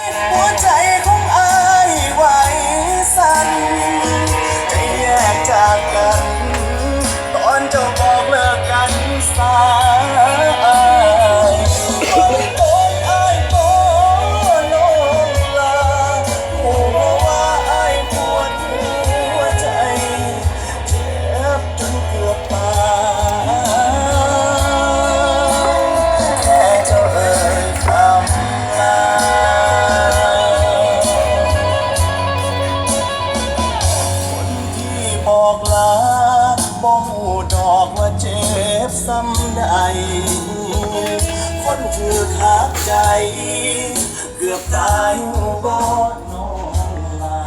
หั บอกลาบอกหูดอกว่าเจ็บซ้ำใด คนคือขาดใจ เกือบตายบ่น้องลา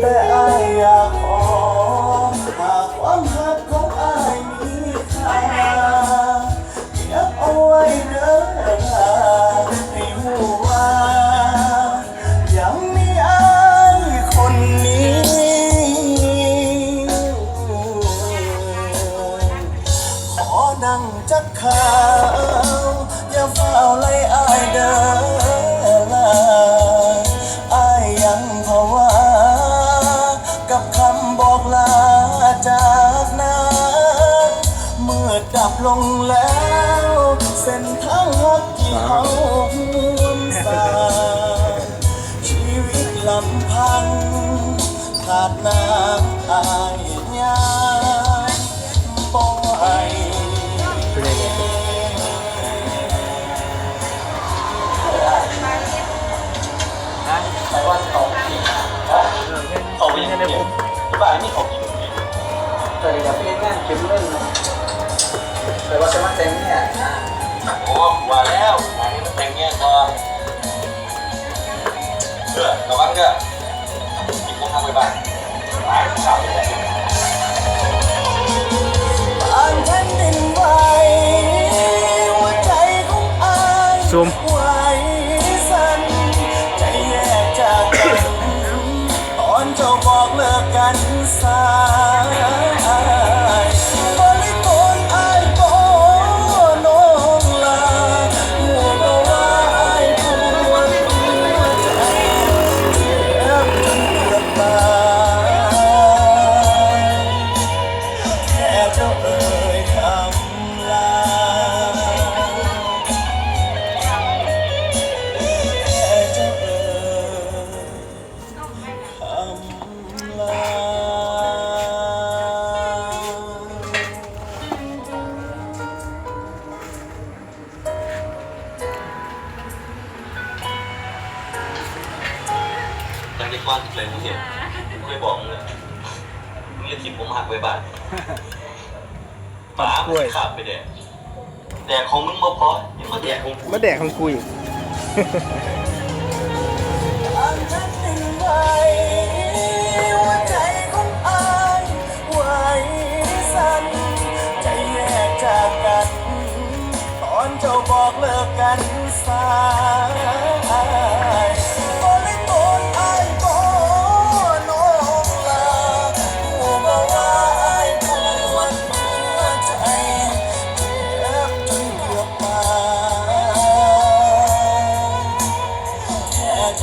แต่อายอยาก เอาเล่อายเด้อลาอายยังภาวะกับคำบอกลาจากนั้นเมื่อดับลงแล้ว เส้นทางหักที่เขาห่วมสร้างชีวิตลำพังขาดน้ำอายยา บ้านนี่เขากินเกิดกับพี่นั่นคิมเล่นนะแต่ว่าจะมาแต่งเนี่ยโอ้ว่าแล้วงานนี้มันแต่งเนี่ยก็เชื่อระวังเด้อกินพวกทำไปบ้านหลายสาวเลยอ่านแผ่นดินไหวหัวใจของอาย ซูม เจ้าเอ่ยคำลาแค่เจ้าเอ่ยคำลาหลังจากก่อนเลยมึงเห็นกูเคยบอกมึงเลยมึงจะทิ้งผมหักไว้บ้า นหมามันขาบไปแดกแดกของมึงบ่พอยังมาแดกของกูมาแดกของคุยอ่านแผ่นดินไหวหัวใจของอายไหวสั่นใจแยกจากกันตอนเจ้าบอกเลิกกันสาย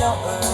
어